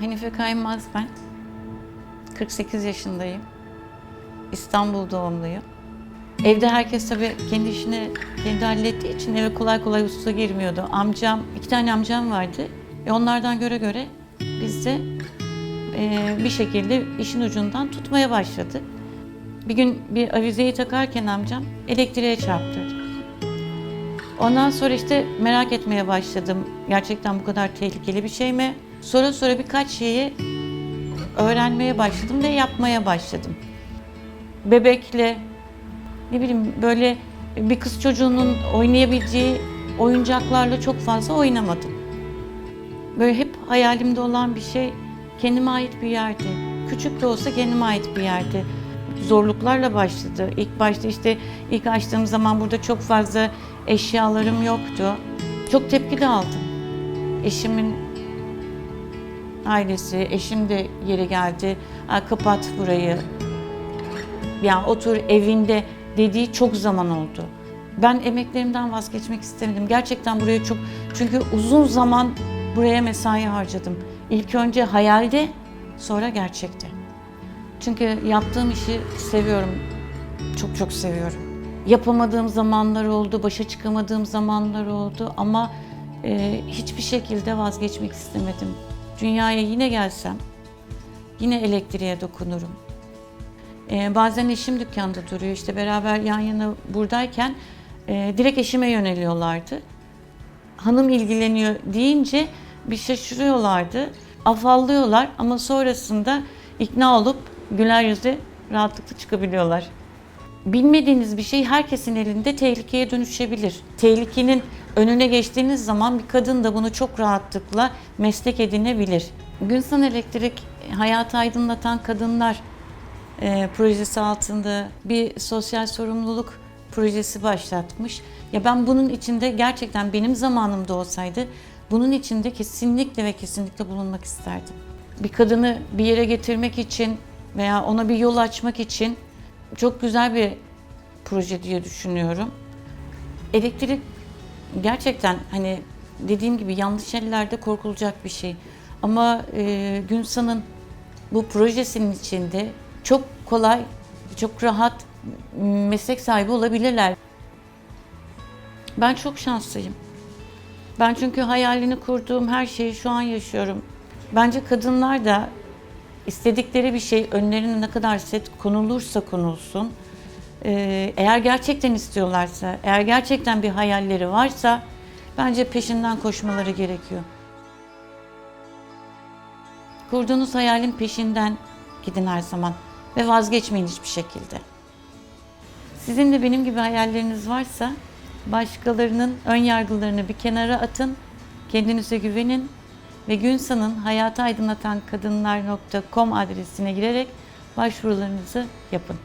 Hanife Kaymaz ben. 48 yaşındayım. İstanbul doğumluyum. Evde herkes tabii kendi işini kendi hallettiği için eve kolay kolay usta girmiyordu. Amcam, iki tane amcam vardı. E onlardan göre göre biz de e, bir şekilde işin ucundan tutmaya başladık. Bir gün bir avizeyi takarken amcam elektriğe çarptırdı. Ondan sonra işte merak etmeye başladım. Gerçekten bu kadar tehlikeli bir şey mi? Sonra sonra birkaç şeyi öğrenmeye başladım ve yapmaya başladım. Bebekle ne bileyim böyle bir kız çocuğunun oynayabileceği oyuncaklarla çok fazla oynamadım. Böyle hep hayalimde olan bir şey kendime ait bir yerde. Küçük de olsa kendime ait bir yerde. Zorluklarla başladı. İlk başta işte ilk açtığım zaman burada çok fazla eşyalarım yoktu. Çok tepki de aldım. Eşimin ailesi, eşim de yeri geldi. "Aa, kapat burayı. Ya otur evinde dediği çok zaman oldu. Ben emeklerimden vazgeçmek istemedim. Gerçekten buraya çok çünkü uzun zaman buraya mesai harcadım. İlk önce hayalde, sonra gerçekte. Çünkü yaptığım işi seviyorum. Çok çok seviyorum. Yapamadığım zamanlar oldu, başa çıkamadığım zamanlar oldu ama e, hiçbir şekilde vazgeçmek istemedim. Dünyaya yine gelsem, yine elektriğe dokunurum. Ee, bazen eşim dükkanda duruyor. İşte beraber yan yana buradayken e, direkt eşime yöneliyorlardı. Hanım ilgileniyor deyince bir şaşırıyorlardı. Afallıyorlar ama sonrasında ikna olup güler yüzle rahatlıkla çıkabiliyorlar. Bilmediğiniz bir şey herkesin elinde tehlikeye dönüşebilir. Tehlikenin önüne geçtiğiniz zaman bir kadın da bunu çok rahatlıkla meslek edinebilir. Günsan Elektrik hayatı aydınlatan kadınlar e, projesi altında bir sosyal sorumluluk projesi başlatmış. Ya ben bunun içinde gerçekten benim zamanımda olsaydı bunun içinde kesinlikle ve kesinlikle bulunmak isterdim. Bir kadını bir yere getirmek için veya ona bir yol açmak için çok güzel bir proje diye düşünüyorum. Elektrik gerçekten hani dediğim gibi yanlış ellerde korkulacak bir şey. Ama e, Günsan'ın bu projesinin içinde çok kolay, çok rahat meslek sahibi olabilirler. Ben çok şanslıyım. Ben çünkü hayalini kurduğum her şeyi şu an yaşıyorum. Bence kadınlar da istedikleri bir şey önlerine ne kadar set konulursa konulsun, e, eğer gerçekten istiyorlarsa, eğer gerçekten bir hayalleri varsa bence peşinden koşmaları gerekiyor. Kurduğunuz hayalin peşinden gidin her zaman ve vazgeçmeyin hiçbir şekilde. Sizin de benim gibi hayalleriniz varsa başkalarının ön yargılarını bir kenara atın, kendinize güvenin ve Günsan'ın hayatı aydınlatan kadınlar.com adresine girerek başvurularınızı yapın.